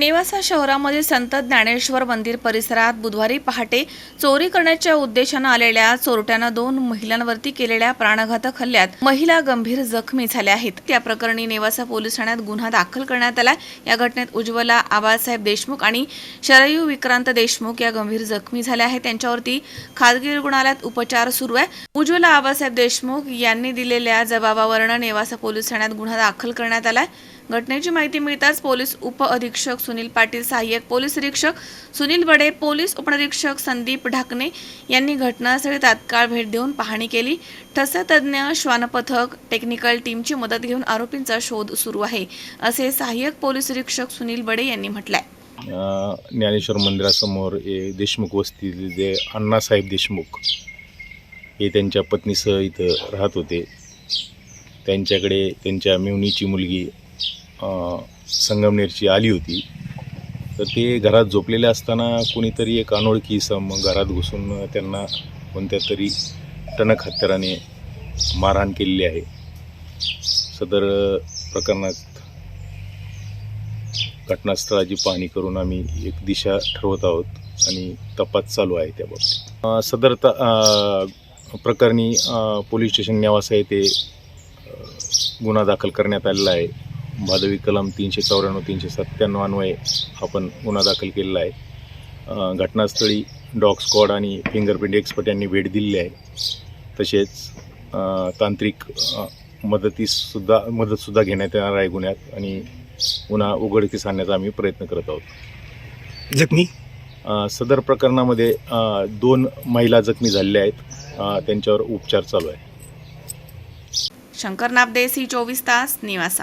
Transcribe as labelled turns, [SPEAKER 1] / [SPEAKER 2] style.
[SPEAKER 1] नेवासा शहरामध्ये संत ज्ञानेश्वर मंदिर परिसरात बुधवारी पहाटे चोरी करण्याच्या उद्देशानं आलेल्या चोरट्यानं दोन महिलांवरती केलेल्या प्राणघातक हल्ल्यात महिला गंभीर जखमी झाल्या आहेत. त्या प्रकरणी नेवासा पोलीस ठाण्यात गुन्हा दाखल करण्यात आला. या घटनेत उज्ज्वला आबासाहेब देशमुख आणि शरयू विक्रांत देशमुख या गंभीर जखमी झाल्या आहेत. त्यांच्यावरती खाजगी रुग्णालयात उपचार सुरू आहे. उज्ज्वला आबासाहेब देशमुख यांनी दिलेल्या जबाबावरनं नेवासा पोलीस ठाण्यात गुन्हा दाखल करण्यात आलाय घटनेची माहिती मिळताच पोलीस उप अधीक्षक सुनील पाटील सहाय्यक पोलीस निरीक्षक सुनील बडे पोलीस उपनिरीक्षक संदीप ढाकणे यांनी घटनास्थळी तात्काळ भेट देऊन पाहणी केली. ठसतज्ञ श्वानपथक टेक्निकल टीमची मदत घेऊन आरोपींचा शोध सुरू आहे असे सहाय्यक पोलीस निरीक्षक सुनील बडे यांनी म्हटलंय.
[SPEAKER 2] ज्ञानेश्वर मंदिरासमोर देशमुख वस्ती जे अण्णासाहेब देशमुख हे त्यांच्या पत्नीसह इथं राहत होते. त्यांच्याकडे त्यांच्या मेवणीची मुलगी संगमनेरची आली होती. तर ते घरात झोपलेले असताना कोणीतरी एक अनोळखी सम घरात घुसून त्यांना कोणत्या तरी टणक हत्याराने मारहाण केलेली आहे. सदर प्रकरणात घटनास्थळाची पाहणी करून आम्ही एक दिशा ठरवत आहोत आणि तपास चालू आहे त्याबाबतीत. सदर त प्रकरणी पोलीस स्टेशन नेवासा येथे गुन्हा दाखल करण्यात आलेला आहे. भादवी कलम तीनशे चौऱ्याण्णव तीनशे सत्त्याण्णव अन्वये आपण गुन्हा दाखल केलेला आहे. घटनास्थळी डॉग स्क्वॉड आणि फिंगरप्रिंट एक्सपर्ट यांनी भेट दिलेली आहे. तसेच तांत्रिक मदतीसुद्धा मदतसुद्धा घेण्यात येणार आहे गुन्ह्यात आणि गुन्हा उघडकीस आणण्याचा आम्ही प्रयत्न करत आहोत.
[SPEAKER 3] जखमी?
[SPEAKER 2] सदर प्रकरणामध्ये दोन महिला जखमी झालेल्या आहेत. त्यांच्यावर उपचार चालू आहे.
[SPEAKER 1] शंकर नाबदे सी चोवीस तास निवासा.